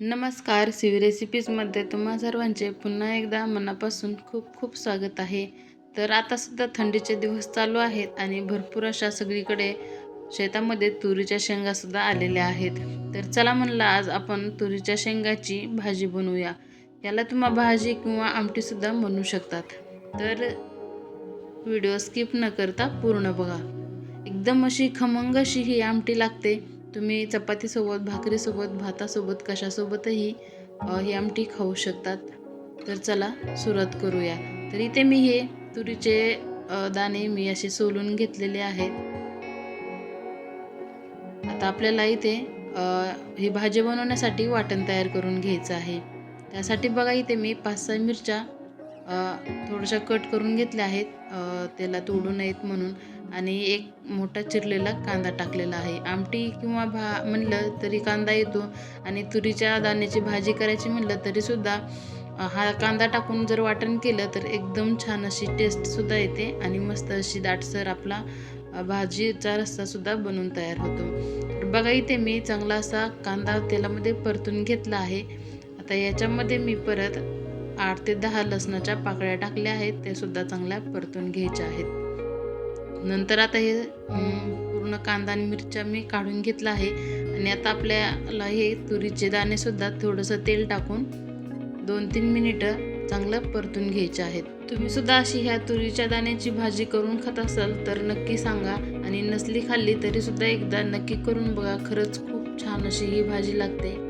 नमस्कार सिवी रेसिपीजमध्ये तुम्हा सर्वांचे पुन्हा एकदा मनापासून खूप खूप स्वागत आहे. तर आता सुद्धा थंडीचे दिवस चालू आहेत आणि भरपूर अशा सगळीकडे शेतामध्ये तुरीच्या शेंगासुद्धा आलेल्या आहेत. तर चला म्हणलं आज आपण तुरीच्या शेंगाची भाजी बनवूया. याला तुम्हा भाजी किंवा आमटीसुद्धा म्हणू शकतात. तर व्हिडिओ स्किप न करता पूर्ण बघा. एकदम अशी खमंग अशी ही आमटी लागते. तुम्ही चपातीसोबत भाकरीसोबत भातासोबत कशासोबतही ही आमटी खाऊ शकतात. तर चला सुरुवात करूया. तर इथे मी हे तुरीचे दाणे मी असे सोलून घेतलेले आहेत. आता आपल्याला इथे ही भाजी बनवण्यासाठी वाटण तयार करून घ्यायचं आहे. त्यासाठी बघा इथे मी पाच सहा मिरच्या थोड्याशा कट करून घेतल्या आहेत. त्याला तोडू नयेत म्हणून. आणि एक मोठा चिरलेला कांदा टाकलेला आहे. आमटी किंवा भा म्हणलं तरी कांदा येतो. आणि तुरीच्या दाण्याची भाजी करायची म्हणलं तरीसुद्धा हा कांदा टाकून जर वाटण केलं तर एकदम छान अशी टेस्टसुद्धा येते आणि मस्त अशी दाटसर आपला भाजीचा रस्सासुद्धा बनून तयार होतो. तर बघा इथे मी चांगला असा कांदा तेलामध्ये परतून घेतला आहे. आता याच्यामध्ये मी परत आठ ते दहा लसणाच्या पाकळ्या टाकल्या आहेत. ते सुद्धा चांगल्या परतून घ्यायच्या आहेत. नंतर आता हे पूर्ण कांदा आणि मिरच्या मी काढून घेतला आहे. आणि आता आपल्याला हे तुरीचे दाणे सुद्धा थोडंसं तेल टाकून दोन तीन मिनिटं चांगलं परतून घ्यायचे आहेत. तुम्ही सुद्धा अशी ह्या तुरीच्या दाण्याची भाजी करून खात असाल तर नक्की सांगा. आणि नसली खाल्ली तरी सुद्धा एकदा नक्की करून बघा. खरंच खूप छान अशी ही भाजी लागते.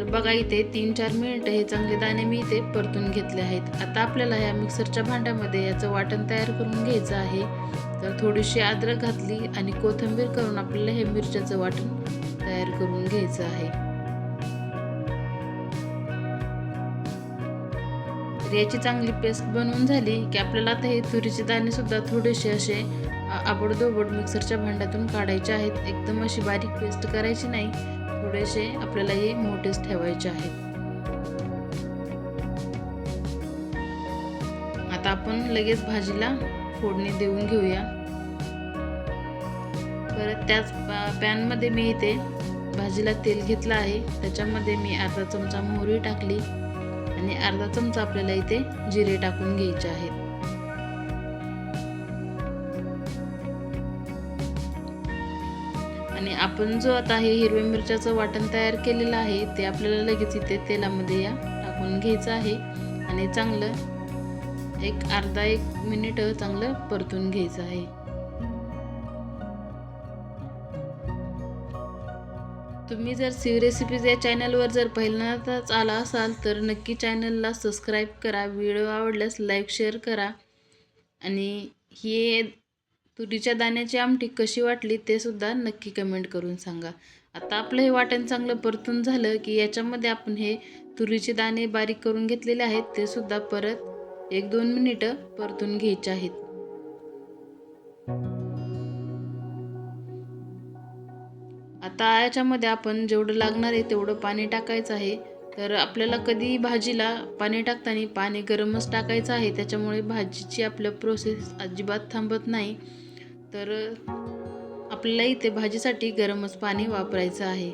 तर बघा इथे तीन चार मिनिटं हे चांगले दाणे मी इथे परतून घेतले आहेत. आता आपल्याला या मिक्सरच्या भांड्यामध्ये याचं वाटण तयार करून घ्यायचं आहे. तर थोडीशी अद्रक घातली आणि कोथिंबीर करून आपल्याला हे मिरच्याचं वाटण तयार करून घ्यायचं आहे. तर याची चांगली पेस्ट बनवून झाली की आपल्याला आता हे तुरीचे दाणे सुद्धा थोडेसे असे आबडदोबड मिक्सरच्या भांड्यातून काढायचे आहेत. एकदम अशी बारीक पेस्ट करायची नाही. थोडेसे आपल्याला हे मोठेच ठेवायचे आहेत. आता आपण लगेच भाजीला फोडणी देऊन घेऊया. परत त्याच पॅनमध्ये मी इथे भाजीला तेल घेतलं आहे. त्याच्यामध्ये मी अर्धा चमचा मोहरी टाकली आणि अर्धा चमचा आपल्याला इथे जिरे टाकून घ्यायचे आहेत. आणि आपण जो आता हे हिरव्या मिरच्याचं वाटण तयार केलेलं आहे ते आपल्याला लगेच इथे तेलामध्ये या टाकून घ्यायचं आहे. आणि चांगलं एक अर्धा एक मिनिट चांगलं परतून घ्यायचं आहे. तुम्ही जर सिव रेसिपीज या चॅनलवर जर पहिल्यांदाच आला असाल तर नक्की चॅनलला सबस्क्राईब करा. व्हिडिओ आवडल्यास लाईक शेअर करा. आणि ही तुरीच्या दाण्याची आमटी कशी वाटली ते सुद्धा नक्की कमेंट करून सांगा. आता आपलं हे वाटण चांगलं परतून झालं की याच्यामध्ये आपण हे तुरीचे दाणे बारीक करून घेतलेले आहेत ते सुद्धा परत एक दोन मिनिटं परतून घ्यायचे आहेत. आता याच्यामध्ये आपण जेवढं लागणार आहे तेवढं पाणी टाकायचं आहे. तर आपल्याला कधी भाजीला पाणी टाकताना पाणी गरमच टाकायचं आहे त्याच्यामुळे भाजीची आपलं प्रोसेस अजिबात थांबत नाही. तर आपल्याला इथे भाजीसाठी गरमच पाणी वापरायचं आहे.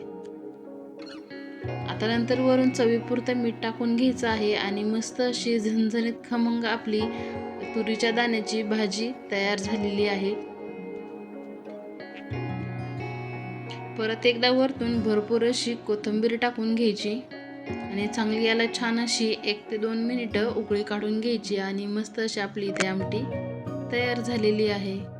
आता नंतर वरून चवीपुरतं मीठ टाकून घ्यायचं आहे आणि मस्त अशी झणझणीत खमंग आपली तुरीच्या दाण्याची भाजी तयार झालेली आहे. परत एकदा वरतून भरपूर अशी कोथिंबीर टाकून घ्यायची आणि चांगली याला छान अशी एक ते दोन मिनिटं उकळी काढून घ्यायची आणि मस्त अशी आपली इथे आमटी तयार झालेली आहे.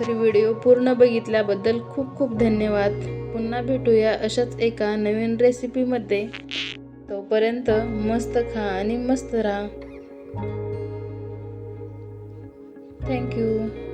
तर व्हिडिओ पूर्ण बघितल्याबद्दल खूप खूप धन्यवाद. पुन्हा भेटूया अशाच एका नवीन रेसिपीमध्ये. तोपर्यंत मस्त खा आणि मस्त राहा. थँक्यू